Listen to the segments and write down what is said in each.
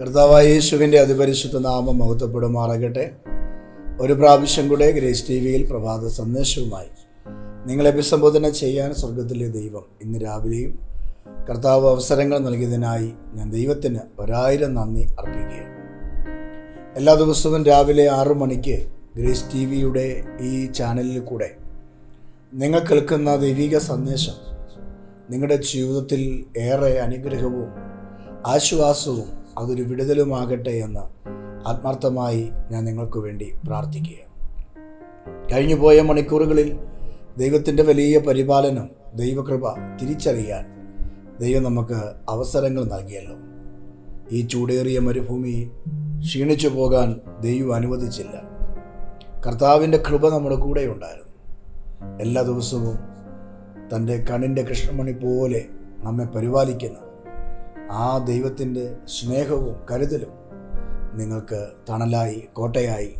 കർത്താവായ യേശുവിന്റെ അതിപരിശുദ്ധ നാമം മഹത്വപ്പെടുമാറാകട്ടെ. ഒരു പ്രാവശ്യം കൂടെ ഗ്രേസ് ടി വിയിൽ പ്രഭാത സന്ദേശവുമായി നിങ്ങളെ അഭിസംബോധന ചെയ്യാൻ സ്വർഗത്തിലെ ദൈവം ഇന്ന് രാവിലെയും കർത്താവ് അവസരങ്ങൾ നൽകിയതിനായി ഞാൻ ദൈവത്തിന് ഒരായിരം നന്ദി അർപ്പിക്കുകയാണ്. എല്ലാ ദിവസവും രാവിലെ ആറു മണിക്ക് ഗ്രേസ് ടി വിയുടെ ഈ ചാനലിൽ കൂടെ നിങ്ങൾ കേൾക്കുന്ന ദൈവിക സന്ദേശം നിങ്ങളുടെ ജീവിതത്തിൽ ഏറെ അനുഗ്രഹവും ആശ്വാസവും അതൊരു വിടുതലുമാകട്ടെ എന്ന് ആത്മാർത്ഥമായി ഞാൻ നിങ്ങൾക്ക് വേണ്ടി പ്രാർത്ഥിക്കുക കഴിഞ്ഞുപോയ മണിക്കൂറുകളിൽ ദൈവത്തിന്റെ വലിയ പരിപാലനം ദൈവകൃപ തിരിച്ചറിയാൻ ദൈവം നമുക്ക് അവസരങ്ങൾ നൽകിയല്ലോ. ഈ ചൂടേറിയ മരുഭൂമി ക്ഷീണിച്ചു പോകാൻ ദൈവം അനുവദിച്ചില്ല. കർത്താവിന്റെ കൃപ നമ്മുടെ കൂടെ ഉണ്ടായിരുന്നു. എല്ലാ ദിവസവും തന്റെ കണ്ണിന്റെ കൃഷ്ണമണി പോലെ നമ്മെ പരിപാലിക്കുന്ന ആ ദൈവത്തിന്റെ സ്നേഹവും കരുതലും നിങ്ങൾക്ക് തണലായി കോട്ടയായി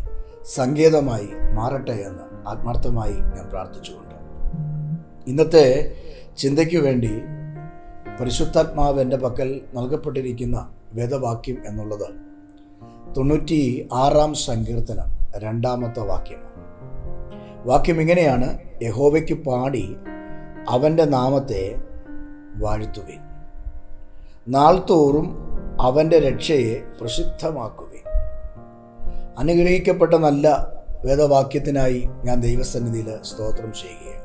സങ്കേതമായി മാറട്ടെ എന്ന് ആത്മാർത്ഥമായി ഞാൻ പ്രാർത്ഥിച്ചുകൊണ്ട്. ഇന്നത്തെ ചിന്തയ്ക്ക് വേണ്ടി പരിശുദ്ധാത്മാവ് എന്റെ പക്കൽ നൽകപ്പെട്ടിരിക്കുന്ന വേദവാക്യം എന്നുള്ളത് തൊണ്ണൂറ്റി ആറാം സങ്കീർത്തനം രണ്ടാമത്തെ വാക്യമാണ്. വാക്യം ഇങ്ങനെയാണ് യഹോവയ്ക്ക് പാടി അവന്റെ നാമത്തെ വാഴ്ത്തുകയും നാൾതോറും അവന്റെ രക്ഷയെ പ്രസിദ്ധമാക്കുകയും അനുഗ്രഹിക്കപ്പെട്ട നല്ല വേദവാക്യത്തിനായി ഞാൻ ദൈവസന്നിധിയിൽ സ്തോത്രം ചെയ്യുകയാണ്.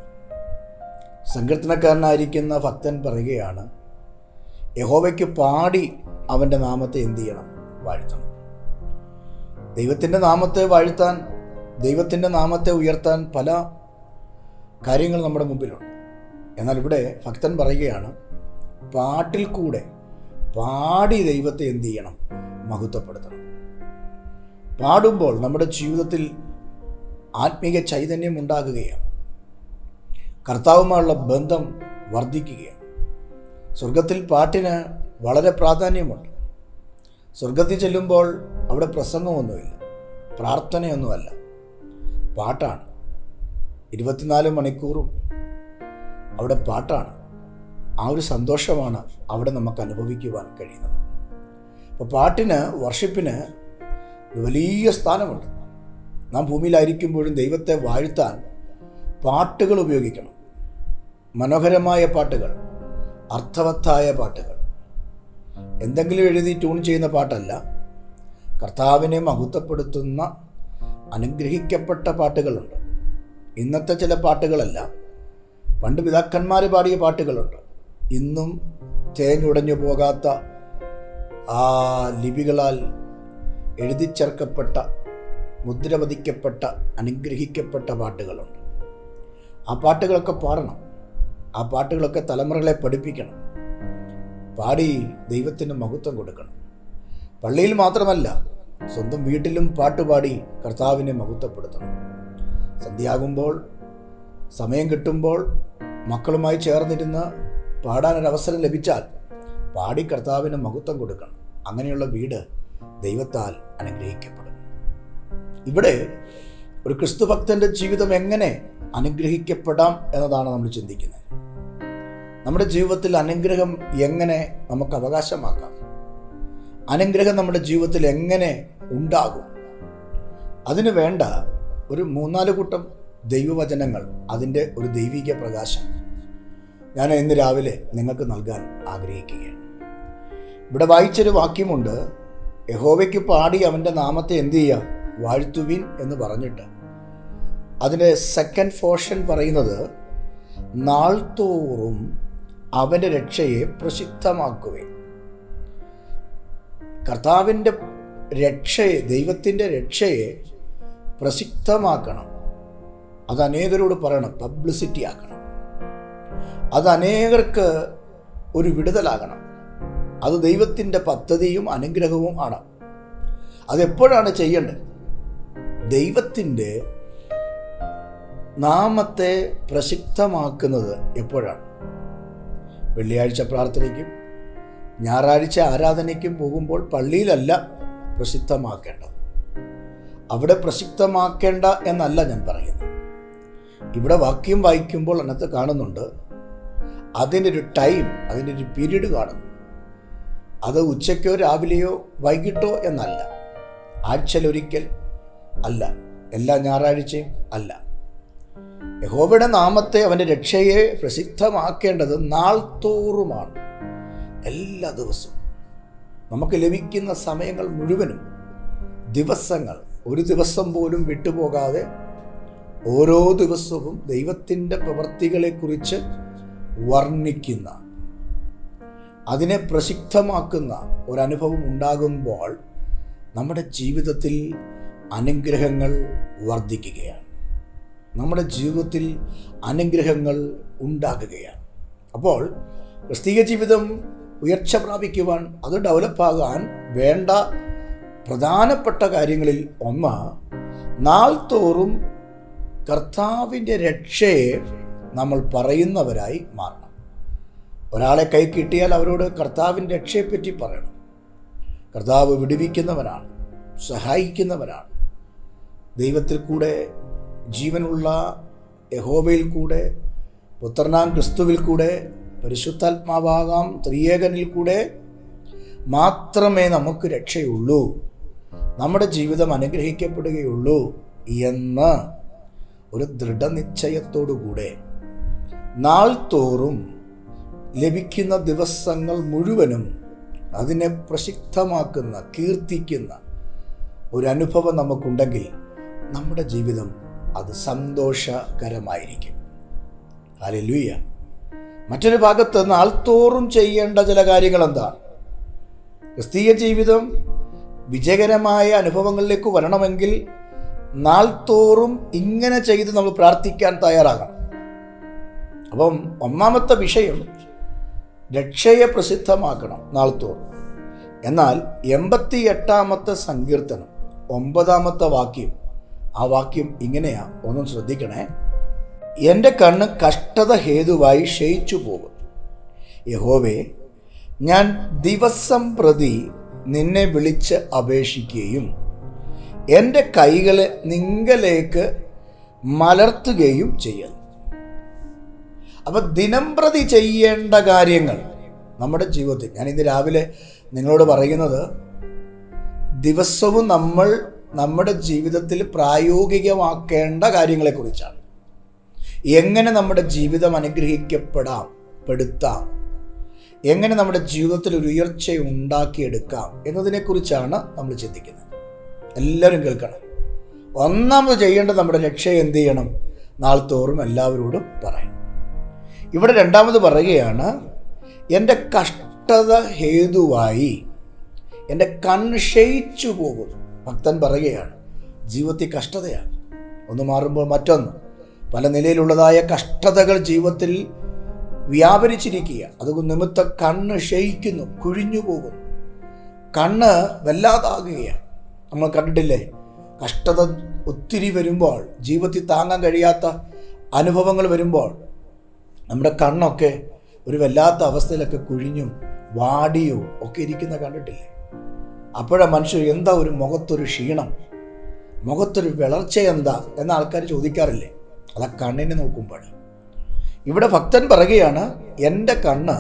സങ്കീർത്തനക്കാരനായിരിക്കുന്ന ഭക്തൻ പറയുകയാണ് യഹോവയ്ക്ക് പാടി അവന്റെ നാമത്തെ എന്തു ചെയ്യണം? വാഴ്ത്തണം. ദൈവത്തിന്റെ നാമത്തെ വാഴ്ത്താൻ ദൈവത്തിന്റെ നാമത്തെ ഉയർത്താൻ പല കാര്യങ്ങൾ നമ്മുടെ മുമ്പിലുണ്ട്. എന്നാൽ ഇവിടെ ഭക്തൻ പറയുകയാണ് പാട്ടിൽ കൂടെ പാടി ദൈവത്തെ എന്ത് ചെയ്യണം? മഹത്വപ്പെടുത്തണം. പാടുമ്പോൾ നമ്മുടെ ജീവിതത്തിൽ ആത്മീയ ചൈതന്യം ഉണ്ടാകുകയാണ്. കർത്താവുമായുള്ള ബന്ധം വർദ്ധിക്കുകയാണ്. സ്വർഗത്തിൽ പാട്ടിന് വളരെ പ്രാധാന്യമുണ്ട്. സ്വർഗത്തിൽ ചെല്ലുമ്പോൾ അവിടെ പ്രസംഗമൊന്നുമില്ല. പ്രാർത്ഥനയൊന്നുമല്ല. പാട്ടാണ്. ഇരുപത്തിനാല് മണിക്കൂറും അവിടെ പാട്ടാണ്. ആ ഒരു സന്തോഷമാണ് അവിടെ നമുക്ക് അനുഭവിക്കുവാൻ കഴിയുന്നത്. അപ്പോൾ പാട്ടിന് വർഷിപ്പിന് വലിയ സ്ഥാനമുണ്ട്. നാം ഭൂമിയിലായിരിക്കുമ്പോഴും ദൈവത്തെ വാഴ്ത്താൻ പാട്ടുകൾ ഉപയോഗിക്കണം. മനോഹരമായ പാട്ടുകൾ അർത്ഥവത്തായ പാട്ടുകൾ. എന്തെങ്കിലും എഴുതി ട്യൂൺ ചെയ്യുന്ന പാട്ടല്ല. കർത്താവിനെ മഹത്വപ്പെടുത്തുന്ന അനുഗ്രഹിക്കപ്പെട്ട പാട്ടുകളുണ്ട്. ഇന്നത്തെ ചില പാട്ടുകളല്ല. പണ്ട് പിതാക്കന്മാർ പാടിയ പാട്ടുകളുണ്ട്. ഇന്നും തേഞ്ഞുടഞ്ഞു പോകാത്ത ആ ലിപികളാൽ എഴുതിച്ചേർക്കപ്പെട്ട മുദ്രവധിക്കപ്പെട്ട മുദ്ര അനുഗ്രഹിക്കപ്പെട്ട പാട്ടുകളുണ്ട്. ആ പാട്ടുകളൊക്കെ പാടണം. ആ പാട്ടുകളൊക്കെ തലമുറകളെ പഠിപ്പിക്കണം. പാടി ദൈവത്തിന് മഹത്വം കൊടുക്കണം. പള്ളിയിൽ മാത്രമല്ല സ്വന്തം വീട്ടിലും പാട്ടുപാടി കർത്താവിനെ മഹത്വപ്പെടുത്തണം. സന്ധ്യയാകുമ്പോൾ സമയം കിട്ടുമ്പോൾ മക്കളുമായി ചേർന്നിരുന്ന് പാടാനൊരവസരം ലഭിച്ചാൽ പാടി കർത്താവിന് മഹത്വം കൊടുക്കണം. അങ്ങനെയുള്ള വീട് ദൈവത്താൽ അനുഗ്രഹിക്കപ്പെടും. ഇവിടെ ഒരു ക്രിസ്തുഭക്തന്റെ ജീവിതം എങ്ങനെ അനുഗ്രഹിക്കപ്പെടാം എന്നതാണ് നമ്മൾ ചിന്തിക്കുന്നത്. നമ്മുടെ ജീവിതത്തിൽ അനുഗ്രഹം എങ്ങനെ നമുക്ക് അവകാശമാക്കാം? അനുഗ്രഹം നമ്മുടെ ജീവിതത്തിൽ എങ്ങനെ ഉണ്ടാകും? അതിന് വേണ്ട ഒരു മൂന്നാൽ കൂട്ടം ദൈവവചനങ്ങൾ അതിന്റെ ഒരു ദൈവിക പ്രകാശം ഞാൻ ഇന്ന് രാവിലെ നിങ്ങൾക്ക് നൽകാൻ ആഗ്രഹിക്കുകയാണ്. ഇവിടെ വായിച്ചൊരു വാക്യമുണ്ട്. യഹോവയ്ക്ക് പാടി അവന്റെ നാമത്തെ എന്തു ചെയ്യുക? വാഴ്ത്തുവിൻ എന്ന് പറഞ്ഞിട്ട്. അതിന്റെ സെക്കൻഡ് പോർഷൻ പറയുന്നത് നാൾതോറും അവന്റെ രക്ഷയെ പ്രസിദ്ധമാക്കുവേ കർത്താവിന്റെ രക്ഷയെ ദൈവത്തിന്റെ രക്ഷയെ പ്രസിദ്ധമാക്കണം. അത് അനേകരോട് പറയണം പബ്ലിസിറ്റി ആക്കണം. അത് അനേകർക്ക് ഒരു വിടുതലാകണം. അത് ദൈവത്തിന്റെ പദ്ധതിയും അനുഗ്രഹവും ആണ്. അതെപ്പോഴാണ് ചെയ്യേണ്ടത്? ദൈവത്തിന്റെ നാമത്തെ പ്രസിദ്ധമാക്കുന്നത് എപ്പോഴാണ്? വെള്ളിയാഴ്ച പ്രാർത്ഥനയ്ക്കും ഞായറാഴ്ച ആരാധനയ്ക്കും പോകുമ്പോൾ പള്ളിയിലല്ല പ്രസിദ്ധമാക്കേണ്ടത്. അവിടെ പ്രസിദ്ധമാക്കേണ്ട എന്നല്ല ഞാൻ പറയുന്നത്. ഇവിടെ വാക്യം വായിക്കുമ്പോൾ അതിനകത്ത് കാണുന്നുണ്ട് അതിന്റെ ഒരു ടൈം അതിന്റെ ഒരു പീരീഡ് കാണുന്നു അത് ഉച്ചയ്ക്കോ രാവിലെയോ വൈകിട്ടോ എന്നല്ല. ആഴ്ചയിലൊരിക്കൽ അല്ല. എല്ലാ ഞായറാഴ്ചയും അല്ല. യഹോബയുടെ നാമത്തെ അവന്റെ രക്ഷയെ പ്രസിദ്ധമാക്കേണ്ടത് നാൾ തോറുമാണ് എല്ലാ ദിവസവും. നമുക്ക് ലഭിക്കുന്ന സമയങ്ങൾ മുഴുവനും ദിവസങ്ങൾ. ഒരു ദിവസം പോലും വിട്ടുപോകാതെ ഓരോ ദിവസവും ദൈവത്തിന്റെ പ്രവൃത്തികളെക്കുറിച്ച് വർണിക്കുന്ന അതിനെ പ്രസിദ്ധമാക്കുന്ന ഒരനുഭവം ഉണ്ടാകുമ്പോൾ നമ്മുടെ ജീവിതത്തിൽ അനുഗ്രഹങ്ങൾ വർദ്ധിക്കുകയാണ്. നമ്മുടെ ജീവിതത്തിൽ അനുഗ്രഹങ്ങൾ ഉണ്ടാകുകയാണ്. അപ്പോൾ ക്രിസ്തീയ ജീവിതം ഉയർച്ച പ്രാപിക്കുവാൻ അത് ഡെവലപ്പാകാൻ വേണ്ട പ്രധാനപ്പെട്ട കാര്യങ്ങളിൽ ഒന്ന് നാൾ തോറും കർത്താവിന്റെ രക്ഷയെ നമ്മൾ പറയുന്നവരായി മാറണം. ഒരാളെ കൈ കിട്ടിയാൽ അവരോട് കർത്താവിന്റെ രക്ഷയെപ്പറ്റി പറയണം. കർത്താവ് വിടുവിക്കുന്നവനാണ് സഹായിക്കുന്നവനാണ്. ദൈവത്തിൽ കൂടെ ജീവനുള്ള യഹോവയിൽ കൂടെ പുത്രനാം ക്രിസ്തുവിൽ കൂടെ പരിശുദ്ധാത്മാവാകാം ത്രിയേകനിൽ കൂടെ മാത്രമേ നമുക്ക് രക്ഷയുള്ളൂ. നമ്മുടെ ജീവിതം അനുഗ്രഹിക്കപ്പെടുകയുള്ളൂ എന്ന് ഒരു ദൃഢനിശ്ചയത്തോടുകൂടെ നാൾ തോറും ലഭിക്കുന്ന ദിവസങ്ങൾ മുഴുവനും അതിനെ പ്രസിദ്ധമാക്കുന്ന കീർത്തിക്കുന്ന ഒരു അനുഭവം നമുക്കുണ്ടെങ്കിൽ നമ്മുടെ ജീവിതം അത് സന്തോഷകരമായിരിക്കും. അല്ലെ ലൂയ മറ്റൊരു ഭാഗത്ത് നാൾത്തോറും ചെയ്യേണ്ട ചില കാര്യങ്ങൾ എന്താണ് ക്രിസ്തീയ ജീവിതം വിജയകരമായ അനുഭവങ്ങളിലേക്ക് വരണമെങ്കിൽ നാൾത്തോറും ഇങ്ങനെ ചെയ്ത് നമ്മൾ പ്രാർത്ഥിക്കാൻ തയ്യാറാകണം. അപ്പം ഒന്നാമത്തെ വിഷയം രക്ഷയെ പ്രസിദ്ധമാക്കണം നാളത്തോറും എന്നാൽ എൺപത്തി എട്ടാമത്തെ സങ്കീർത്തനം ഒമ്പതാമത്തെ വാക്യം ആ വാക്യം ഇങ്ങനെയാ ഒന്നും ശ്രദ്ധിക്കണേ. എന്റെ കണ്ണ് കഷ്ടത ഹേതുവായി ക്ഷയിച്ചു പോകും. യഹോവേ ഞാൻ ദിവസം പ്രതി നിന്നെ വിളിച്ച് അപേക്ഷിക്കുകയും എന്റെ കൈകളെ നിങ്കലേക്ക് മലർത്തുകയും ചെയ്യുന്നു അപ്പൊ ദിനം പ്രതി ചെയ്യേണ്ട കാര്യങ്ങൾ നമ്മുടെ ജീവിതത്തിൽ. ഞാൻ ഇന്ന് രാവിലെ നിങ്ങളോട് പറയുന്നത് ദിവസവും നമ്മൾ നമ്മുടെ ജീവിതത്തിൽ പ്രായോഗികമാക്കേണ്ട കാര്യങ്ങളെക്കുറിച്ചാണ്. എങ്ങനെ നമ്മുടെ ജീവിതം അനുഗ്രഹിക്കപ്പെടാം പെടുത്താം എങ്ങനെ നമ്മുടെ ജീവിതത്തിൽ ഒരു ഉയർച്ച ഉണ്ടാക്കിയെടുക്കാം എന്നതിനെക്കുറിച്ചാണ് നമ്മൾ ചിന്തിക്കുന്നത്. എല്ലാവരും കേൾക്കണം. ഒന്നാമത് ചെയ്യേണ്ടത് നമ്മുടെ രക്ഷയെ എന്ത് ചെയ്യണം? നാളത്തോറും തോറും എല്ലാവരോടും പറയണം. ഇവിടെ രണ്ടാമത് പറയുകയാണ് എന്റെ കഷ്ടത ഹേതുവായി എന്റെ കൺഷയിച്ചു പോകും. ഭക്തൻ പറയുകയാണ് ജീവിതത്തിൽ കഷ്ടതയാണ്. ഒന്ന് മാറുമ്പോൾ മറ്റൊന്ന്. പല നിലയിലുള്ളതായ കഷ്ടതകൾ ജീവിതത്തിൽ വ്യാപരിച്ചിരിക്കുക അത് നിമിത്ത കണ്ണ് ക്ഷയിക്കുന്നു കുഴിഞ്ഞു പോകുന്നു. കണ്ണ് വല്ലാതാകുകയാണ്. നമ്മൾ കണ്ടിട്ടില്ലേ? കഷ്ടത ഒത്തിരി വരുമ്പോൾ ജീവിതത്തിൽ താങ്ങാൻ കഴിയാത്ത അനുഭവങ്ങൾ വരുമ്പോൾ നമ്മുടെ കണ്ണൊക്കെ ഒരു വല്ലാത്ത അവസ്ഥയിലൊക്കെ കുഴിഞ്ഞും വാടിയോ ഒക്കെ ഇരിക്കുന്ന കണ്ടിട്ടില്ലേ? അപ്പോഴാ മനുഷ്യർ എന്താ ഒരു മുഖത്തൊരു ക്ഷീണം? മുഖത്തൊരു വിളർച്ച എന്താ എന്ന ആൾക്കാർ ചോദിക്കാറില്ലേ? അതാ കണ്ണിനെ നോക്കുമ്പോൾ ഇവിടെ ഭക്തൻ പറയുകയാണ് എന്റെ കണ്ണ്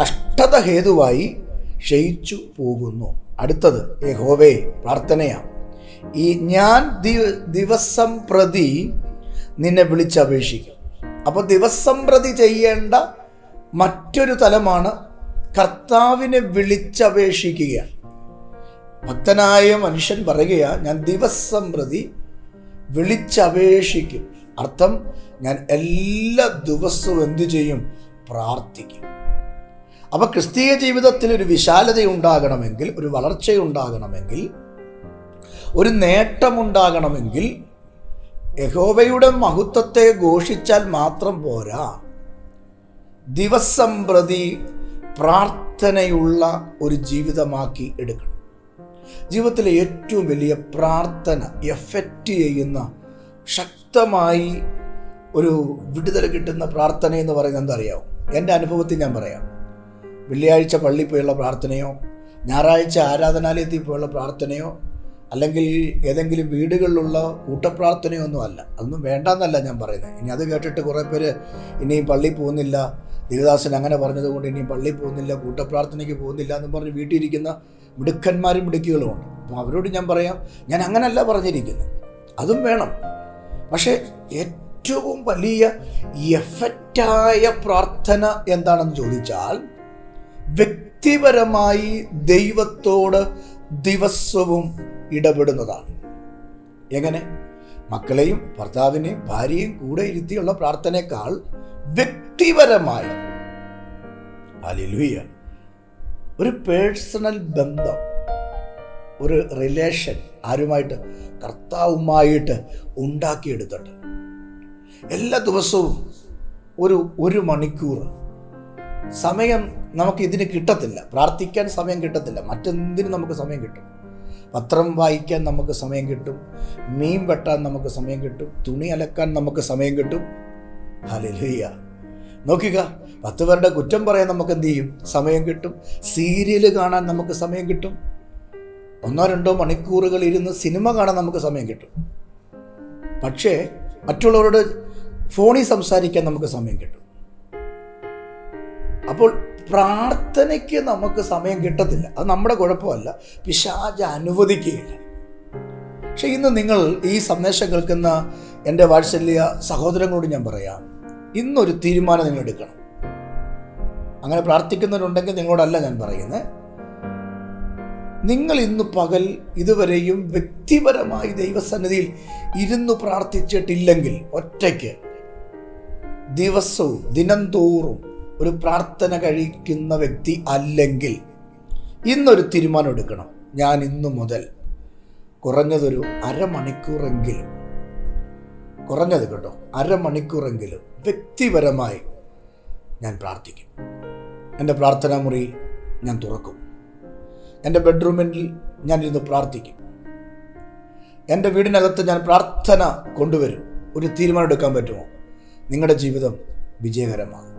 കഷ്ടത ഹേതുവായി ക്ഷയിച്ചു പോകുന്നു. അടുത്തത് ഏ ഹോവേ പ്രാർത്ഥനയാണ് ഈ ഞാൻ ദിവസം പ്രതി നിന്നെ വിളിച്ചപേക്ഷിക്കും. അപ്പോൾ ദിവസം പ്രതി ചെയ്യേണ്ട മറ്റൊരു തലമാണ് കർത്താവിനെ വിളിച്ചപേക്ഷിക്കുക. ഭക്തനായ മനുഷ്യൻ പറയുകയാണ് ഞാൻ ദിവസം പ്രതി വിളിച്ചപേക്ഷിക്കും. അർത്ഥം ഞാൻ എല്ലാ ദിവസവും എന്തു ചെയ്യും? പ്രാർത്ഥിക്കും. അപ്പോൾ ക്രിസ്തീയ ജീവിതത്തിൽ ഒരു വിശാലത ഉണ്ടാകണമെങ്കിൽ ഒരു വളർച്ചയുണ്ടാകണമെങ്കിൽ ഒരു നേട്ടമുണ്ടാകണമെങ്കിൽ യഹോവയുടെ മഹത്വത്തെ ഘോഷിച്ചാൽ മാത്രം പോരാ. ദിവസം പ്രതി പ്രാർത്ഥനയുള്ള ഒരു ജീവിതമാക്കി എടുക്കണം. ജീവിതത്തിലെ ഏറ്റവും വലിയ പ്രാർത്ഥന എഫക്റ്റ് ചെയ്യുന്ന ശക്തമായി ഒരു വിടുതൽ കിട്ടുന്ന പ്രാർത്ഥന എന്ന് പറയുന്നത് എന്താ അറിയാമോ എന്റെ അനുഭവത്തിൽ ഞാൻ പറയാം. വെള്ളിയാഴ്ച പള്ളിയിൽ പോയുള്ള പ്രാർത്ഥനയോ ഞായറാഴ്ച ആരാധനാലയത്തിൽ പോയുള്ള പ്രാർത്ഥനയോ അല്ലെങ്കിൽ ഏതെങ്കിലും വീടുകളിലുള്ള കൂട്ടപ്രാർത്ഥനയൊന്നും അല്ല. അതൊന്നും വേണ്ടെന്നല്ല ഞാൻ പറയുന്നത്. ഇനി അത് കേട്ടിട്ട് കുറേ പേര് ഇനിയും പള്ളിയിൽ പോകുന്നില്ല. ദേവദാസൻ അങ്ങനെ പറഞ്ഞതുകൊണ്ട് ഇനിയും പള്ളി പോകുന്നില്ല കൂട്ടപ്രാർത്ഥനയ്ക്ക് പോകുന്നില്ല എന്ന് പറഞ്ഞ് വീട്ടിലിരിക്കുന്ന മിടുക്കന്മാരും മിടുക്കികളുമുണ്ട് അപ്പോൾ അവരോട് ഞാൻ പറയാം ഞാൻ അങ്ങനല്ല പറഞ്ഞിരിക്കുന്നത്. അതും വേണം. പക്ഷേ ഏറ്റവും വലിയ എഫക്റ്റായ പ്രാർത്ഥന എന്താണെന്ന് ചോദിച്ചാൽ വ്യക്തിപരമായി ദൈവത്തോട് ദിവസവും ഇടപെടുന്നതാണ്. എങ്ങനെ? മക്കളെയും ഭർത്താവിനെയും ഭാര്യയും കൂടെ ഇരുത്തിയുള്ള പ്രാർത്ഥനയേക്കാൾ വ്യക്തിപരമായ അലിലുയ ഒരു പേഴ്സണൽ ബന്ധം ഒരു റിലേഷൻ ആരുമായിട്ട് കർത്താവുമായിട്ട് ഉണ്ടാക്കിയെടുത്തിട്ട് എല്ലാ ദിവസവും ഒരു ഒരു മണിക്കൂർ സമയം നമുക്ക് ഇതിന് കിട്ടത്തില്ല. പ്രാർത്ഥിക്കാൻ സമയം കിട്ടത്തില്ല. മറ്റെന്തിനും നമുക്ക് സമയം കിട്ടും. പത്രം വായിക്കാൻ നമുക്ക് സമയം കിട്ടും. മീൻ വെട്ടാൻ നമുക്ക് സമയം കിട്ടും. തുണി അലക്കാൻ നമുക്ക് സമയം കിട്ടും. ഹലിലുയ്യ നോക്കുക പത്ത് പേരുടെ കുറ്റം പറയാൻ നമുക്ക് എന്ത് ചെയ്യും? സമയം കിട്ടും. സീരിയൽ കാണാൻ നമുക്ക് സമയം കിട്ടും. ഒന്നോ രണ്ടോ മണിക്കൂറുകൾ ഇരുന്ന് സിനിമ കാണാൻ നമുക്ക് സമയം കിട്ടും. പക്ഷേ മറ്റുള്ളവരോട് ഫോണിൽ സംസാരിക്കാൻ നമുക്ക് സമയം കിട്ടും. അപ്പോൾ പ്രാർത്ഥനയ്ക്ക് നമുക്ക് സമയം കിട്ടത്തില്ല. അത് നമ്മുടെ കുഴപ്പമല്ല. പിശാജ് അനുവദിക്കുകയില്ല. പക്ഷെ ഇന്ന് നിങ്ങൾ ഈ സന്ദേശം കേൾക്കുന്ന എന്റെ വാത്സല്യ സഹോദരങ്ങളോട് ഞാൻ പറയാം. ഇന്നൊരു തീരുമാനം നിങ്ങൾ എടുക്കണം. അങ്ങനെ പ്രാർത്ഥിക്കുന്നവരുണ്ടെങ്കിൽ നിങ്ങളോടല്ല ഞാൻ പറയുന്നത് നിങ്ങൾ ഇന്ന് പകൽ ഇതുവരെയും വ്യക്തിപരമായി ദൈവസന്നിധിയിൽ ഇരുന്ന് പ്രാർത്ഥിച്ചിട്ടില്ലെങ്കിൽ ഒറ്റയ്ക്ക് ദിവസവും ദിനം തോറും ഒരു പ്രാർത്ഥന കഴിക്കുന്ന വ്യക്തി അല്ലെങ്കിൽ ഇന്നൊരു തീരുമാനം എടുക്കണം. ഞാൻ ഇന്നു മുതൽ കുറഞ്ഞതൊരു അരമണിക്കൂറെങ്കിലും കുറഞ്ഞത് കേട്ടോ അരമണിക്കൂറെങ്കിലും വ്യക്തിപരമായി ഞാൻ പ്രാർത്ഥിക്കും. എന്റെ പ്രാർത്ഥനാ മുറി ഞാൻ തുറക്കും. എന്റെ ബെഡ്റൂമിൽ ഞാൻ ഇരുന്ന് പ്രാർത്ഥിക്കും. എന്റെ വീടിനകത്ത് ഞാൻ പ്രാർത്ഥന കൊണ്ടുവരും. ഒരു തീരുമാനം എടുക്കാൻ പറ്റുമോ? നിങ്ങളുടെ ജീവിതം വിജയകരമാകും.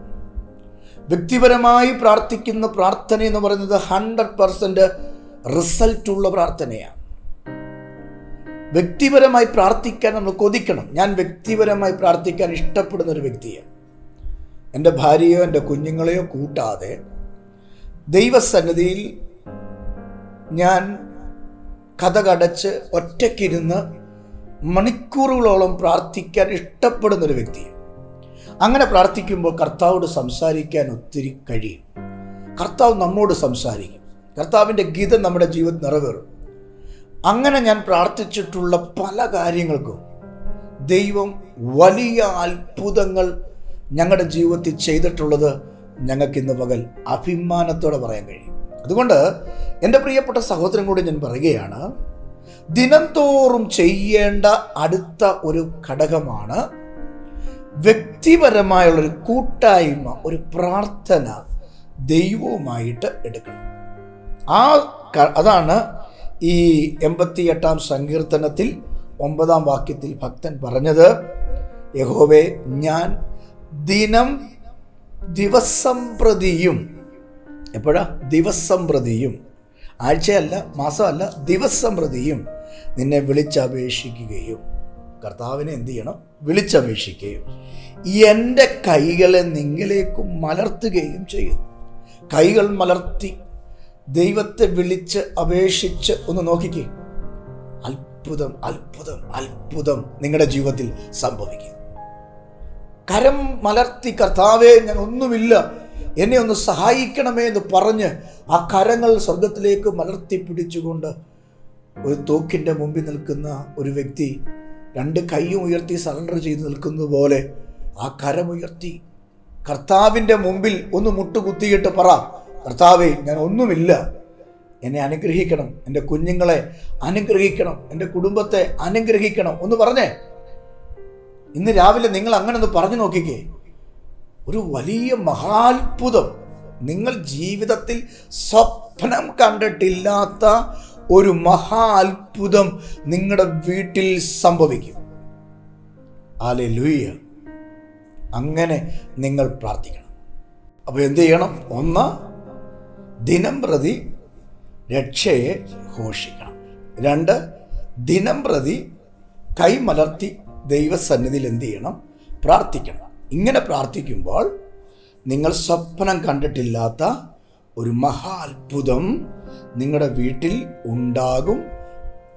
വ്യക്തിപരമായി പ്രാർത്ഥിക്കുന്ന പ്രാർത്ഥന എന്ന് പറയുന്നത് ഹൺഡ്രഡ് പെർസെന്റ് റിസൾട്ടുള്ള പ്രാർത്ഥനയാണ്. വ്യക്തിപരമായി പ്രാർത്ഥിക്കാൻ നമ്മൾ കൊതിക്കണം. ഞാൻ വ്യക്തിപരമായി പ്രാർത്ഥിക്കാൻ ഇഷ്ടപ്പെടുന്ന ഒരു വ്യക്തിയാണ്. എന്റെ ഭാര്യയോ എന്റെ കുഞ്ഞുങ്ങളെയോ കൂട്ടാതെ ദൈവസന്നിധിയിൽ ഞാൻ കഥ കടച്ച് ഒറ്റയ്ക്കിരുന്ന് മണിക്കൂറുകളോളം പ്രാർത്ഥിക്കാൻ ഇഷ്ടപ്പെടുന്നൊരു വ്യക്തിയാണ്. അങ്ങനെ പ്രാർത്ഥിക്കുമ്പോൾ കർത്താവോട് സംസാരിക്കാൻ ഒത്തിരി കഴിയും. കർത്താവ് നമ്മോട് സംസാരിക്കും. കർത്താവിന്റെ ഗീതം നമ്മുടെ ജീവിതത്തിൽ നിറവേറും. അങ്ങനെ ഞാൻ പ്രാർത്ഥിച്ചിട്ടുള്ള പല കാര്യങ്ങൾക്കും ദൈവം വലിയ അത്ഭുതങ്ങൾ ഞങ്ങളുടെ ജീവിതത്തിൽ ചെയ്തിട്ടുള്ളത് ഞങ്ങൾക്ക് ഇന്ന് പകൽ അഭിമാനത്തോടെ പറയാൻ കഴിയും. അതുകൊണ്ട് എന്റെ പ്രിയപ്പെട്ട സഹോദരങ്ങളോട് ഞാൻ പറയുകയാണ് ദിനംതോറും ചെയ്യേണ്ട അടുത്ത ഒരു ഘടകമാണ് വ്യക്തിപരമായുള്ളൊരു കൂട്ടായ്മ ഒരു പ്രാർത്ഥന ദൈവവുമായിട്ട് എടുക്കണം. ആ അതാണ് ഈ എൺപത്തിയെട്ടാം സങ്കീർത്തനത്തിൽ ഒമ്പതാം വാക്യത്തിൽ ഭക്തൻ പറഞ്ഞത്. യഹോവെ ഞാൻ ദിനം ദിവസം പ്രതിയും എപ്പോഴാ? ദിവസം പ്രതിയും ആഴ്ചയല്ല മാസമല്ല ദിവസം പ്രതിയും നിന്നെ വിളിച്ചപേക്ഷിക്കുകയും. കർത്താവിനെ എന്ത് ചെയ്യണം? വിളിച്ചപേക്ഷിക്കുകയും എന്റെ കൈകളെ നിങ്ങളിലേക്ക് മലർത്തുകയും ചെയ്യുന്നു. കൈകൾ മലർത്തി ദൈവത്തെ വിളിച്ച് അപേക്ഷിച്ച് ഒന്ന് നോക്കിക്കേ. അത്ഭുതം അത്ഭുതം അത്ഭുതം നിങ്ങളുടെ ജീവിതത്തിൽ സംഭവിക്കും കരം മലർത്തി കർത്താവെ ഞാൻ ഒന്നുമില്ല. എന്നെ ഒന്ന് സഹായിക്കണമേ എന്ന് പറഞ്ഞ് ആ കരങ്ങൾ സ്വർഗത്തിലേക്ക് മലർത്തി പിടിച്ചുകൊണ്ട് ഒരു തോക്കിന്റെ മുമ്പിൽ നിൽക്കുന്ന ഒരു വ്യക്തി രണ്ട് കൈയും ഉയർത്തി സറണ്ടർ ചെയ്ത് നിൽക്കുന്നത് പോലെ ആ കരമുയർത്തി കർത്താവിന്റെ മുമ്പിൽ ഒന്ന് മുട്ടുകുത്തിയിട്ട് പറ കർത്താവേ ഞാൻ ഒന്നുമില്ല. എന്നെ അനുഗ്രഹിക്കണം. എന്റെ കുഞ്ഞുങ്ങളെ അനുഗ്രഹിക്കണം. എന്റെ കുടുംബത്തെ അനുഗ്രഹിക്കണം. ഒന്ന് പറഞ്ഞേ. ഇന്ന് രാവിലെ നിങ്ങൾ അങ്ങനെ ഒന്ന് പറഞ്ഞു നോക്കിക്കേ. ഒരു വലിയ മഹാത്ഭുതം. നിങ്ങൾ ജീവിതത്തിൽ സ്വപ്നം കണ്ടിട്ടില്ലാത്ത ഒരു മഹാ അത്ഭുതം നിങ്ങളുടെ വീട്ടിൽ സംഭവിക്കും. ആലെ ലൂയ്യ അങ്ങനെ നിങ്ങൾ പ്രാർത്ഥിക്കണം. അപ്പോൾ എന്ത് ചെയ്യണം? ഒന്ന് ദിനം പ്രതി രക്ഷയെ ഘോഷിക്കണം. രണ്ട് ദിനം പ്രതി കൈമലർത്തി ദൈവസന്നിധിയിൽ എന്ത് ചെയ്യണം? പ്രാർത്ഥിക്കണം. ഇങ്ങനെ പ്രാർത്ഥിക്കുമ്പോൾ നിങ്ങൾ സ്വപ്നം കണ്ടിട്ടില്ലാത്ത ഒരു മഹാത്ഭുതം നിങ്ങളുടെ വീട്ടിൽ ഉണ്ടാകും.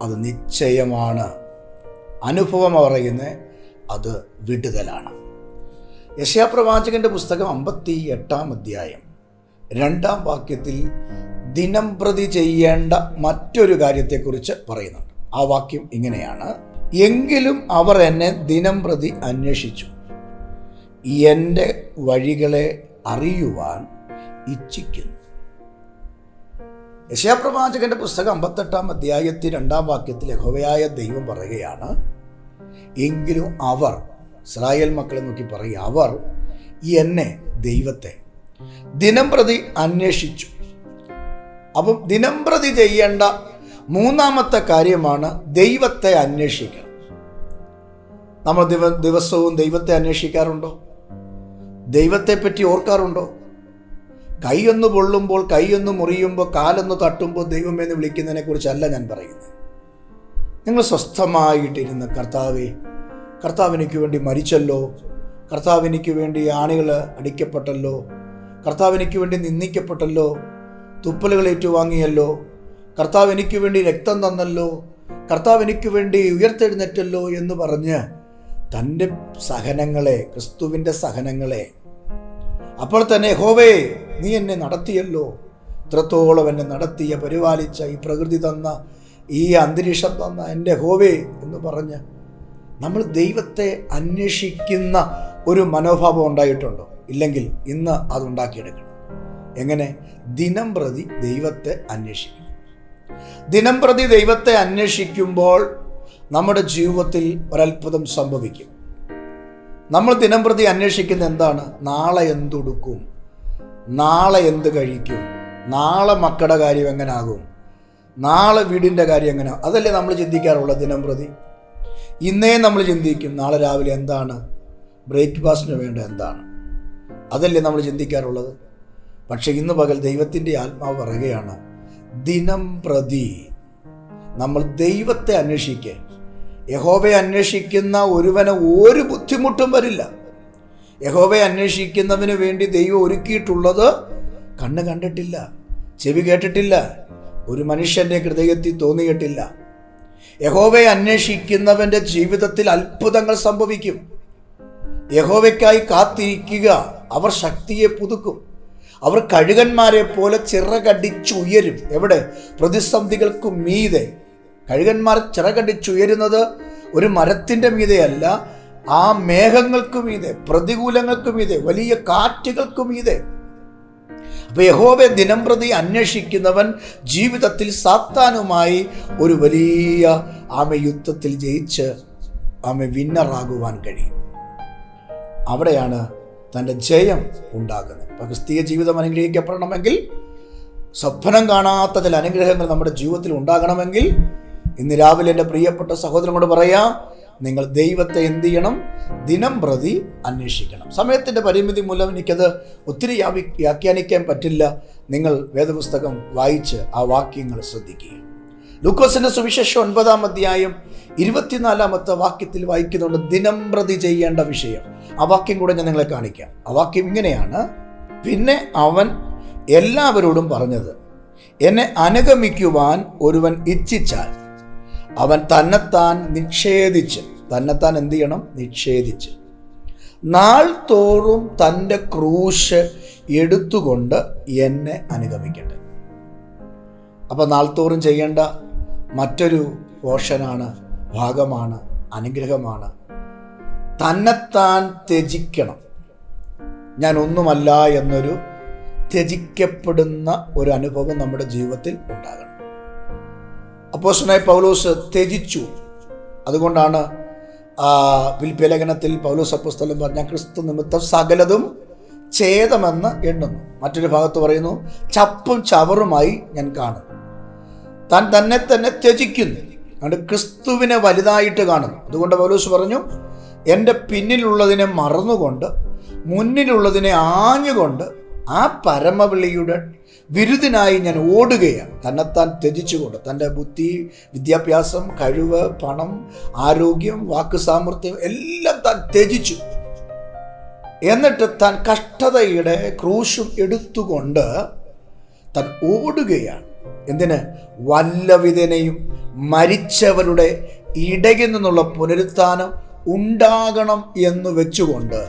അത് നിശ്ചയമാണ്. അനുഭവം പറയുന്നത് അത് വിടുതലാണ്. യശയാപ്രവാചകന്റെ പുസ്തകം അമ്പത്തി എട്ടാം അധ്യായം. രണ്ടാം വാക്യത്തിൽ ദിനം പ്രതി ചെയ്യേണ്ട മറ്റൊരു കാര്യത്തെക്കുറിച്ച് പറയുന്നുണ്ട്. ആ വാക്യം ഇങ്ങനെയാണ്. എങ്കിലും അവർ എന്നെ ദിനം പ്രതി അന്വേഷിച്ചു. എന്റെ വഴികളെ അറിയുവാൻ ഇച്ഛിക്കുന്നു. യശയാപ്രവാചകന്റെ പുസ്തകം അമ്പത്തെട്ടാം അധ്യായത്തിൽ രണ്ടാം വാക്യത്തിൽ യഹോവയായ ദൈവം പറയുകയാണ് എങ്കിലും അവർ ഇസ്രായേൽ മക്കളെ നോക്കി പറയുക അവർ എന്നെ ദൈവത്തെ ദിനം പ്രതി അന്വേഷിച്ചു. അപ്പം ദിനം പ്രതി ചെയ്യേണ്ട മൂന്നാമത്തെ കാര്യമാണ് ദൈവത്തെ അന്വേഷിക്കണം. നമ്മൾ ദിവ ദിവസവും ദൈവത്തെ അന്വേഷിക്കാറുണ്ടോ? ദൈവത്തെ പറ്റി ഓർക്കാറുണ്ടോ? കൈയൊന്ന് പൊള്ളുമ്പോൾ കൈയൊന്ന് മുറിയുമ്പോൾ കാലൊന്ന് തട്ടുമ്പോൾ ദൈവമെന്ന് വിളിക്കുന്നതിനെ കുറിച്ചല്ല ഞാൻ പറയുന്നത്. നിങ്ങൾ സ്വസ്ഥമായിട്ടിരുന്ന കർത്താവെ കർത്താവിനിക്ക് വേണ്ടി മരിച്ചല്ലോ കർത്താവിനിക്ക് വേണ്ടി ആണികൾ അടിക്കപ്പെട്ടല്ലോ കർത്താവിനിക്ക് വേണ്ടി നിന്ദിക്കപ്പെട്ടല്ലോ തുപ്പലുകൾ ഏറ്റുവാങ്ങിയല്ലോ കർത്താവ് എനിക്ക് വേണ്ടി രക്തം തന്നല്ലോ കർത്താവ് എനിക്ക് വേണ്ടി ഉയർത്തെഴുന്നേറ്റല്ലോ എന്ന് പറഞ്ഞ് തന്റെ സഹനങ്ങളെ ക്രിസ്തുവിന്റെ സഹനങ്ങളെ അപ്പോൾ തന്നെ ഹോവേ നീ എന്നെ നടത്തിയല്ലോ. ഇത്രത്തോളം എന്നെ നടത്തിയ പരിപാലിച്ച ഈ പ്രകൃതി തന്ന ഈ അന്തരീക്ഷം തന്ന എന്റെ ഹോവേ എന്ന് പറഞ്ഞ് നമ്മൾ ദൈവത്തെ അന്വേഷിക്കുന്ന ഒരു മനോഭാവം ഉണ്ടായിട്ടുണ്ടോ? ഇല്ലെങ്കിൽ ഇന്ന് അതുണ്ടാക്കിയെടുക്കണം എങ്ങനെ? ദിനം പ്രതി ദൈവത്തെ അന്വേഷിക്കണം. ദിനം പ്രതി ദൈവത്തെ അന്വേഷിക്കുമ്പോൾ നമ്മുടെ ജീവിതത്തിൽ ഒരത്ഭുതം സംഭവിക്കും. നമ്മൾ ദിനം പ്രതി അന്വേഷിക്കുന്ന എന്താണ്? നാളെ എന്തുടുക്കും നാളെ എന്ത് കഴിക്കും? നാളെ മക്കളുടെ കാര്യം എങ്ങനാകും? നാളെ വീടിന്റെ കാര്യം എങ്ങനെ? അതല്ലേ നമ്മൾ ചിന്തിക്കാറുള്ളത് ദിനം പ്രതി ഇന്നേ നമ്മൾ ചിന്തിക്കും നാളെ രാവിലെ എന്താണ്? ബ്രേക്ക്ഫാസ്റ്റിന് വേണ്ട എന്താണ്? അതല്ലേ നമ്മൾ ചിന്തിക്കാറുള്ളത്. പക്ഷേ ഇന്ന് പകൽ ദൈവത്തിന്റെ ആത്മാവ് പറയുകയാണ് ദിനം പ്രതി നമ്മൾ ദൈവത്തെ അന്വേഷിക്കുക യഹോവയെ അന്വേഷിക്കുന്ന ഒരുവന് ഒരു ബുദ്ധിമുട്ടും വരില്ല. യഹോവയെ അന്വേഷിക്കുന്നതിന് വേണ്ടി ദൈവം ഒരുക്കിയിട്ടുള്ളത് കണ്ണ് കണ്ടിട്ടില്ല ചെവി കേട്ടിട്ടില്ല ഒരു മനുഷ്യന്റെ ഹൃദയത്തിൽ തോന്നിയിട്ടില്ല. യഹോവയെ അന്വേഷിക്കുന്നവന്റെ ജീവിതത്തിൽ അത്ഭുതങ്ങൾ സംഭവിക്കും. യഹോവയ്ക്കായി കാത്തിരിക്കുക അവർ ശക്തിയെ പുതുക്കും. അവർ കഴുകന്മാരെ പോലെ ചിറകടിച്ചുയരും. എവിടെ? പ്രതിസന്ധികൾക്കും മീതെ. കഴുകന്മാർ ചിറകടിച്ചുയരുന്നത് ഒരു മരത്തിന്റെ മീതെയല്ല ആ മേഘങ്ങൾക്ക് മീതെ പ്രതികൂലങ്ങൾക്ക് മീതെ വലിയ കാറ്റുകൾക്ക് മീതെ. അപ്പൊ യഹോവെ ദിനം പ്രതി അന്വേഷിക്കുന്നവൻ ജീവിതത്തിൽ സാത്താനുമായി ഒരു വലിയ ആമ യുദ്ധത്തിൽ ജയിച്ച് ആമ വിന്നറാകുവാൻ കഴിയും. അവിടെയാണ് തന്റെ ജയം ഉണ്ടാകുന്നത്. അപ്പോൾ ക്രിസ്തീയ ജീവിതം അനുഗ്രഹിക്കപ്പെടണമെങ്കിൽ സ്വപ്നം കാണാത്ത ചില അനുഗ്രഹങ്ങൾ നമ്മുടെ ജീവിതത്തിൽ ഉണ്ടാകണമെങ്കിൽ ഇന്ന് രാവിലെ എന്റെ പ്രിയപ്പെട്ട സഹോദരനോട് പറയാം നിങ്ങൾ ദൈവത്തെ എന്ത് ചെയ്യണം? ദിനം പ്രതി അന്വേഷിക്കണം. സമയത്തിന്റെ പരിമിതി മൂലം എനിക്കത് ഒത്തിരി വ്യാഖ്യാനിക്കാൻ പറ്റില്ല. നിങ്ങൾ വേദപുസ്തകം വായിച്ച് ആ വാക്യങ്ങൾ ശ്രദ്ധിക്കുക. ലൂക്കോസിന്റെ സുവിശേഷം ഒൻപതാം അധ്യായം ഇരുപത്തിനാലാമത്തെ വാക്യത്തിൽ വായിക്കുന്നുണ്ട് ദിനം പ്രതി ചെയ്യേണ്ട വിഷയം. ആ വാക്യം കൂടെ ഞാൻ നിങ്ങളെ കാണിക്കാം. ആ വാക്യം ഇങ്ങനെയാണ്. പിന്നെ അവൻ എല്ലാവരോടും പറഞ്ഞത് എന്നെ അനുഗമിക്കുവാൻ ഒരുവൻ ഇച്ഛിച്ചാൽ അവൻ തന്നെത്താൻ നിക്ഷേധിച്ച് തന്നെത്താൻ എന്ത് ചെയ്യണം? നിക്ഷേധിച്ച്. നാൾ തോറും തന്റെ ക്രൂശ് എടുത്തുകൊണ്ട് എന്നെ അനുഗമിക്കട്ടെ. അപ്പോൾ നാൾത്തോറും ചെയ്യേണ്ട മറ്റൊരു പോഷനാണ് ഭാഗമാണ് അനുഗ്രഹമാണ്. തന്നെത്താൻ ത്യജിക്കണം. ഞാൻ ഒന്നുമല്ല എന്നൊരു ത്യജിക്കപ്പെടുന്ന ഒരു അനുഭവം നമ്മുടെ ജീവിതത്തിൽ ഉണ്ടാകണം. അപ്പോസ്റ്റനായ പൗലോസ് ത്യജിച്ചു. അതുകൊണ്ടാണ് വിൽപ്പലേഖനത്തിൽ പൗലോസ് അപ്പോസ്തലം പറഞ്ഞ ക്രിസ്തു നിമിത്തം സകലതും ഛേദമെന്ന് എണ്ണുന്നു. മറ്റൊരു ഭാഗത്ത് പറയുന്നു ചപ്പും ചവറുമായി ഞാൻ കാണും താൻ തന്നെ തന്നെ ത്യജിക്കുന്നു. അതുകൊണ്ട് ക്രിസ്തുവിനെ വലുതായിട്ട് കാണുന്നു. അതുകൊണ്ട് പൗലോസ് പറഞ്ഞു എന്റെ പിന്നിലുള്ളതിനെ മറന്നുകൊണ്ട് മുന്നിലുള്ളതിനെ ആഞ്ഞുകൊണ്ട് ആ പരമവിളിയുടെ വിരുദിനായി ഞാൻ ഓടുകയാണ്. തന്നെത്താൻ ത്യജിച്ചുകൊണ്ട് തന്റെ ബുദ്ധി വിദ്യാഭ്യാസം കഴിവ് പണം ആരോഗ്യം വാക്ക് സാമർഥ്യം എല്ലാം താൻ ത്യജിച്ചു. എന്നിട്ട് താൻ കഷ്ടതയുടെ ക്രൂശും എടുത്തുകൊണ്ട് താൻ ഓടുകയാണ്. എന്തിന്? വല്ലവിധനെയും മരിച്ചവരുടെ ഇടയിൽ നിന്നുള്ള പുനരുത്ഥാനം ഉണ്ടാകണം എന്ന് വെച്ചുകൊണ്ട്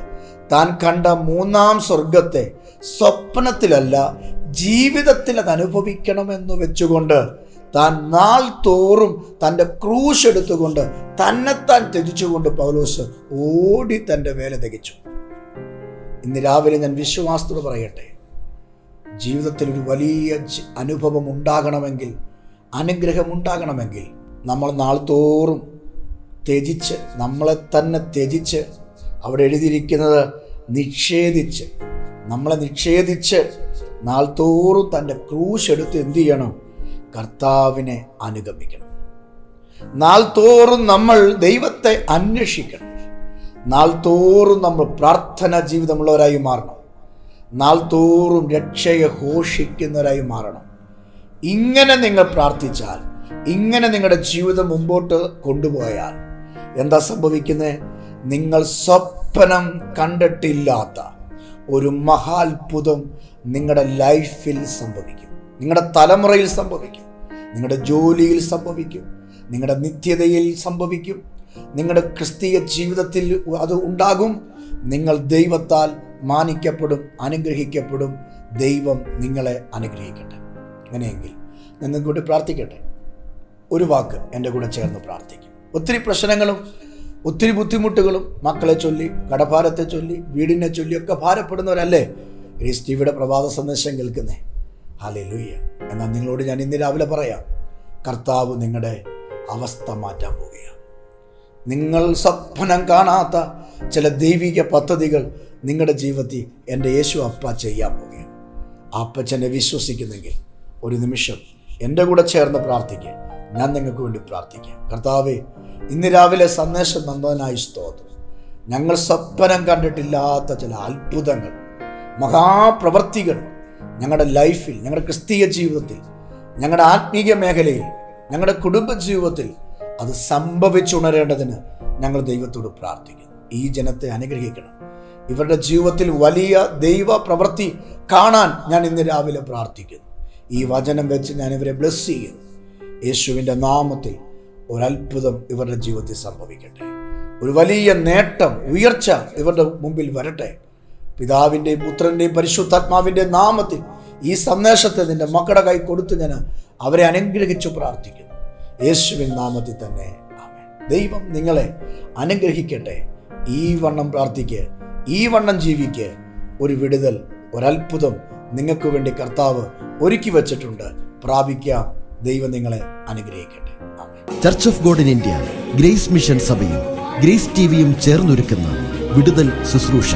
താൻ കണ്ട മൂന്നാം സ്വർഗത്തെ സ്വപ്നത്തിലല്ല ജീവിതത്തിൽ അത് അനുഭവിക്കണമെന്ന് വെച്ചുകൊണ്ട് താൻ നാൾ തോറും തന്റെ ക്രൂശ് എടുത്തുകൊണ്ട് തന്നെത്താൻ ത്യജിച്ചുകൊണ്ട് പൗലോസ് ഓടി തന്റെ വേല തികച്ചു ഇന്ന് രാവിലെ ഞാൻ വിശ്വാസത്തോട് പറയട്ടെ ജീവിതത്തിൽ ഒരു വലിയ അനുഭവം ഉണ്ടാകണമെങ്കിൽ അനുഗ്രഹം ഉണ്ടാകണമെങ്കിൽ നമ്മൾ നാൾ തോറും ത്യജിച്ച് നമ്മളെ തന്നെ ത്യജിച്ച് അവിടെ എഴുതിയിരിക്കുന്നത് നിഷേധിച്ച് നമ്മളെ നിഷേധിച്ച് നാൾ തോറും തന്റെ ക്രൂശ് എടുത്ത് എന്ത് ചെയ്യണം? കർത്താവിനെ അനുഗമിക്കണം. നാൾതോറും നമ്മൾ ദൈവത്തെ അന്വേഷിക്കണം. നാൾതോറും നമ്മൾ പ്രാർത്ഥന ജീവിതമുള്ളവരായി മാറണം. നാൾതോറും രക്ഷയെ ഘോഷിക്കുന്നവരായി മാറണം. ഇങ്ങനെ നിങ്ങൾ പ്രാർത്ഥിച്ചാൽ ഇങ്ങനെ നിങ്ങളുടെ ജീവിതം മുമ്പോട്ട് കൊണ്ടുപോയാൽ എന്താ സംഭവിക്കുന്നത് നിങ്ങൾ സ്വപ്നം കണ്ടിട്ടില്ലാത്ത ഒരു മഹാത്ഭുതം നിങ്ങളുടെ ലൈഫിൽ സംഭവിക്കും. നിങ്ങളുടെ തലമുറയിൽ സംഭവിക്കും. നിങ്ങളുടെ ജോലിയിൽ സംഭവിക്കും. നിങ്ങളുടെ നിത്യതയിൽ സംഭവിക്കും. നിങ്ങളുടെ ക്രിസ്തീയ ജീവിതത്തിൽ അത് ഉണ്ടാകും. നിങ്ങൾ ദൈവത്താൽ മാനിക്കപ്പെടും അനുഗ്രഹിക്കപ്പെടും. ദൈവം നിങ്ങളെ അനുഗ്രഹിക്കട്ടെ. അങ്ങനെയെങ്കിൽ ഞാൻ നിങ്ങൾക്ക് കൂടി പ്രാർത്ഥിക്കട്ടെ. ഒരു വാക്ക് എന്റെ കൂടെ ചേർന്ന് പ്രാർത്ഥിക്കും. ഒത്തിരി പ്രശ്നങ്ങളും ഒത്തിരി ബുദ്ധിമുട്ടുകളും മക്കളെ ചൊല്ലി കടഭാരത്തെ ചൊല്ലി വീടിനെ ചൊല്ലിയൊക്കെ ഭാരപ്പെടുന്നവരല്ലേ? ഗ്രേസ് ടി വിയുടെ പ്രഭാത സന്ദേശം കേൾക്കുന്നേ. ഹാലേ ലൂയ്യ എന്നാൽ നിങ്ങളോട് ഞാൻ ഇന്ന് രാവിലെ പറയാം കർത്താവ് നിങ്ങളുടെ അവസ്ഥ മാറ്റാൻ പോവുകയാണ്. നിങ്ങൾ സ്വപ്നം കാണാത്ത ചില ദൈവിക പദ്ധതികൾ നിങ്ങളുടെ ജീവിതത്തിൽ എന്റെ യേശു അപ്പ ചെയ്യാൻ പോവുകയാണ്. അപ്പച്ചനെ വിശ്വസിക്കുന്നെങ്കിൽ ഒരു നിമിഷം എന്റെ കൂടെ ചേർന്ന് പ്രാർത്ഥിക്കുക ഞാൻ നിങ്ങൾക്ക് വേണ്ടി പ്രാർത്ഥിക്കാം. കർത്താവെ ഇന്ന് രാവിലെ സന്ദേശം നന്നതിനായി സ്തോത്രം. ഞങ്ങൾ സ്വപ്നം കണ്ടിട്ടില്ലാത്ത ചില അത്ഭുതങ്ങൾ മഹാപ്രവർത്തികൾ ഞങ്ങളുടെ ലൈഫിൽ ഞങ്ങളുടെ ക്രിസ്തീയ ജീവിതത്തിൽ ഞങ്ങളുടെ ആത്മീയ മേഖലയിൽ ഞങ്ങളുടെ കുടുംബ ജീവിതത്തിൽ അത് സംഭവിച്ചുണരേണ്ടതിന് ഞങ്ങൾ ദൈവത്തോട് പ്രാർത്ഥിക്കുന്നു. ഈ ജനത്തെ അനുഗ്രഹിക്കണം. ഇവരുടെ ജീവിതത്തിൽ വലിയ ദൈവ പ്രവൃത്തി കാണാൻ ഞാൻ ഇന്ന് രാവിലെ പ്രാർത്ഥിക്കുന്നു. ഈ വചനം വെച്ച് ഞാൻ ഇവരെ ബ്ലെസ് ചെയ്യുന്നു. യേശുവിന്റെ നാമത്തിൽ ഒരത്ഭുതം ഇവരുടെ ജീവിതത്തിൽ സംഭവിക്കട്ടെ. ഒരു വലിയ നേട്ടം ഉയർച്ച ഇവരുടെ മുമ്പിൽ വരട്ടെ. പിതാവിന്റെയും പുത്രന്റെയും പരിശുദ്ധാത്മാവിന്റെ നാമത്തിൽ ഈ സന്ദേശത്തെ നിന്റെ മക്കളുടെ കൈ കൊടുത്ത് ഞാൻ അവരെ അനുഗ്രഹിച്ചു പ്രാർത്ഥിക്കുന്നു. യേശുവിൻ നാമത്തിൽ തന്നെ. ദൈവം നിങ്ങളെ അനുഗ്രഹിക്കട്ടെ. ഈ വണ്ണം പ്രാർത്ഥിക്ക് ഈ വണ്ണം ജീവിക്ക്. ഒരു വിടുതൽ ഒരത്ഭുതം നിങ്ങൾക്ക് വേണ്ടി കർത്താവ് ഒരുക്കി വച്ചിട്ടുണ്ട്. പ്രാപിക്കാം. ദൈവം നിങ്ങളെ അനുഗ്രഹിക്കട്ടെ. Church of God in India grace mission സഭയും ഗ്രേസ് ടിവിയും ചേർന്നൊരുക്കുന്ന വിടുതൽ ശുശ്രൂഷ.